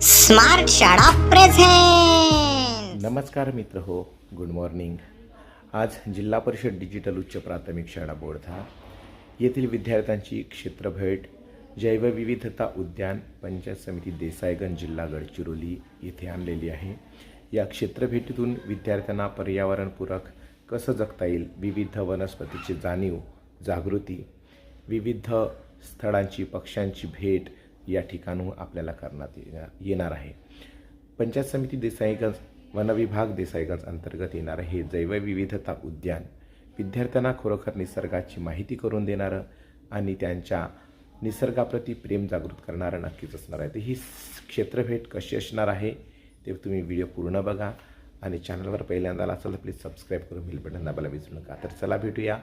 Smart शाळा present नमस्कार मित्र हो गुड मॉर्निंग आज जिल्हा परिषद डिजिटल उच्च प्राथमिक शाळा बोर्धा येथील विद्यार्थ्यांची क्षेत्रभेट जैवविविधता उद्यान पंचायत समिती देसाईगंज जिल्हा गडचिरोली येथे आणलेली आहे. या क्षेत्रभेटीतून विद्यार्थ्यांना पर्यावरणपूरक कसं जगता येईल विविध वनस्पतीची जाणीव जागृती विविध स्थळांची पक्ष्यांची भेट या ठिकाणून आपल्याला करण्यात येणार येणार आहे. पंचायत समिती देसाईगंज वनविभाग देसाईगंज अंतर्गत येणारं हे जैवविविधता उद्यान विद्यार्थ्यांना खरोखर निसर्गाची माहिती करून देणारं आणि त्यांच्या निसर्गाप्रती प्रेम जागृत करणारं नक्कीच असणार आहे. तर ही क्षेत्रभेट कशी असणार आहे ते तुम्ही व्हिडिओ पूर्ण बघा आणि चॅनलवर पहिल्यांदा आला तर प्लीज सबस्क्राईब करून बिल बटन दाबायला विसरू नका. तर चला भेटूया.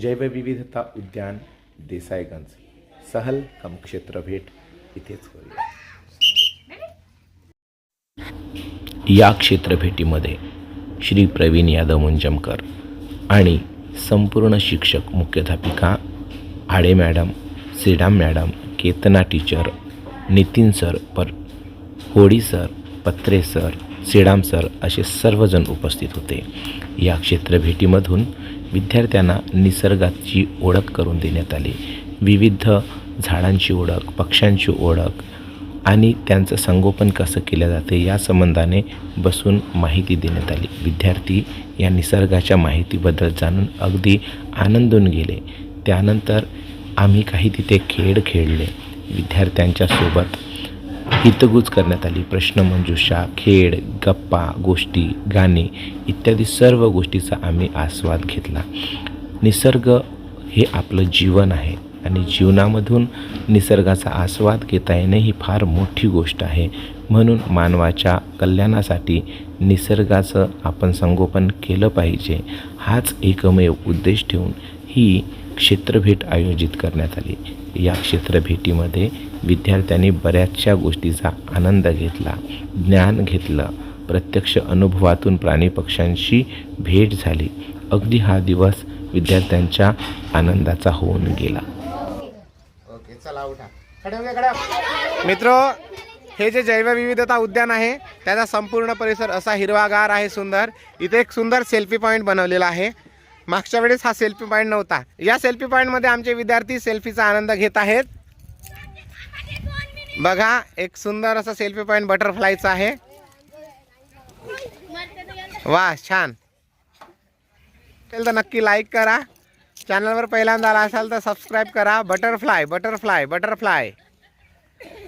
जैवविविधता उद्यान देसाईगंज. सहल कम क्षेत्रभेट इथेच होईल या क्षेत्रभेटीमध्ये श्री प्रवीण यादव मुंजमकर आणि संपूर्ण शिक्षक मुख्याध्यापिका Aade madam Shriram madam Ketna teacher Nitin sir पर होडी सर पत्रे सर श्रीराम सर असे सर्वजण उपस्थित होते. या क्षेत्रभेटीमधून विद्यार्थ्यांना निसर्गाची ओळख करून देण्यात आली. विविध झाडांची ओळख पक्ष्यांची ओळख आणि त्यांचं संगोपन कसं केलं जाते या संबंधाने बसून माहिती देण्यात आली. विद्यार्थी या निसर्गाच्या माहितीबद्दल जाणून अगदी आनंदून गेले. त्यानंतर आम्ही काही तिथे खेळ खेळले. विद्यार्थ्यांच्या सोबत हितगुज करण्यात आली. प्रश्नमंजुषा खेळ गप्पा गोष्टी गाणे इत्यादी सर्व गोष्टीचा आम्ही आस्वाद घेतला. निसर्ग हे आपलं जीवन आहे. आणि जीवनामधून निसर्गाचा आस्वाद घेता येणे ही फार मोठी गोष्ट आहे. म्हणून मानवाच्या कल्याणासाठी निसर्गाचं आपण संगोपन केलं पाहिजे. हाच एकमेव उद्देश ठेवून ही क्षेत्रभेट आयोजित करण्यात आली. या क्षेत्रभेटीमध्ये विद्यार्थ्यांनी बऱ्याचशा गोष्टीचा आनंद घेतला ज्ञान घेतलं प्रत्यक्ष अनुभवातून प्राणी पक्ष्यांशी भेट झाली. अगदी हा दिवस विद्यार्थ्यांच्या आनंदाचा होऊन गेला. चला उठा. मित्र हे जे जैवविविधता उद्यान आहे त्याचा संपूर्ण परिसर असा हिरवागार आहे सुंदर. इथे एक सुंदर सेल्फी पॉईंट बनवलेला आहे. मागच्या वेळेस हा सेल्फी पॉईंट नव्हता. या सेल्फी पॉईंटमध्ये आमचे विद्यार्थी सेल्फीचा आनंद घेत आहेत. बघा एक सुंदर असा सेल्फी पॉईंट बटरफ्लायचा आहे. वा छान. तर नक्की लाईक करा. चॅनलवर पहिल्यांदा आला असाल तर सबस्क्राईब करा. Butterfly butterfly butterfly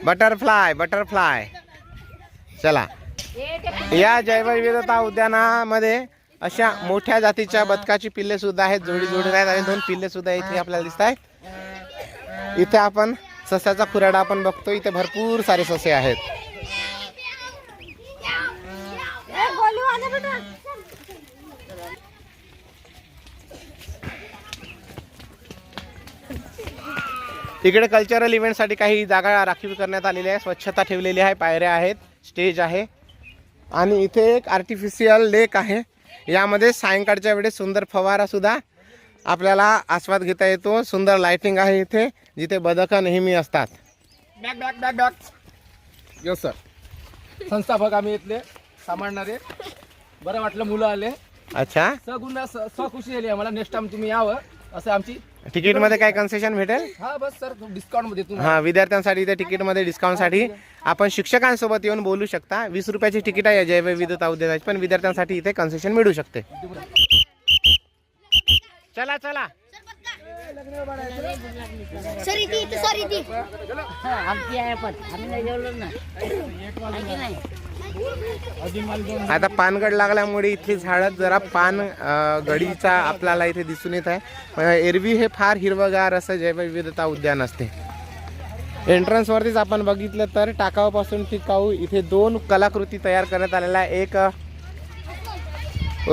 butterfly butterfly चला. या जैवविविधता उद्यानामध्ये अशा मोठ्या जातीच्या बदकाची पिल्ले सुद्धा आहेत. जोडी जोडी आहेत आणि दोन पिल्ले सुद्धा इथे आपल्याला दिसत आहेत. इथे आपण सस्याचा खुराडा आपण बघतो इथे भरपूर सारे ससे आहेत. तिकडे कल्चरल इव्हेंटसाठी काही जागा राखीव करण्यात आलेली आहे. स्वच्छता ठेवलेली आहे. पायऱ्या आहेत. स्टेज आहे. आणि इथे एक आर्टिफिशियल लेक आहे. यामध्ये सायंकाळच्या वेळेस सुंदर फवारा सुद्धा आपल्याला आस्वाद घेता येतो. सुंदर लाइटिंग आहे इथे जिथे बदकं नेहमी असतात. बॅक बॅक बॅक बॅक यो सर संस्थापक आम्ही इथले. सांभाळणारे. बरं वाटलं मुलं आले. अच्छा. सगुण खुशी झाली आम्हाला. नेक्स्ट टाइम तुम्ही यावं. असं आमची तिकीटमध्ये काय कन्सेशन भेटेल? हा बस सर डिस्काउंटमध्ये हा विद्यार्थ्यांसाठी तिकीटमध्ये डिस्काउंटसाठी आपण शिक्षकांसोबत येऊन बोलू शकता. वीस रुपयाची तिकीट आहे या जैवविविधता उद्यानाची पण विद्यार्थ्यांसाठी इथे कन्सेशन मिळू शकते. चला चला. सॉरी ती सॉरी आमची आहे पण. आम्ही नाही जेवलो ना. आता पानगड लागल्यामुळे इथली झाडं जरा पान गडीचा आपल्याला इथे दिसून येत आहे. एरवी हे फार हिरवगार असं जैवविविधता उद्यान असते. एंट्रन्स वरतीच आपण बघितलं तर टाकावापासून टिकाऊ इथे दोन कलाकृती तयार करण्यात आलेल्या आहे एक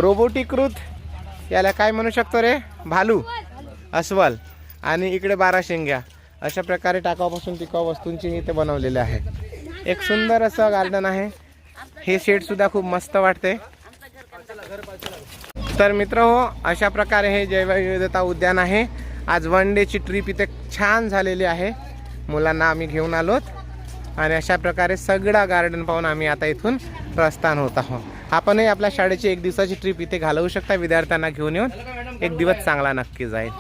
रोबोटिकृत याला काय म्हणू शकतो रे? भालू अस्वल. आणि इकडे बारा शेंग्या. अशा प्रकारे टाकावापासून टिकाऊ वस्तूंची इथे बनवलेले आहे. एक सुंदर असं गार्डन आहे. हे शेड सुद्धा खूप मस्त वाटते तर मित्र हो अशा प्रकारे हे जैवविविधता उद्यान आहे. आज वन डेची ट्रिप इथे छान झालेली आहे. मुलांना आम्ही घेऊन आलोत. आणि अशा प्रकारे सगळा गार्डन पाहून आम्ही आता इथून प्रस्थान होत आहोत. आपणही आपल्या शाळेची एक दिवसाची ट्रिप इथे घालवू शकता. विद्यार्थ्यांना घेऊन येऊन एक दिवस चांगला नक्की जाईल.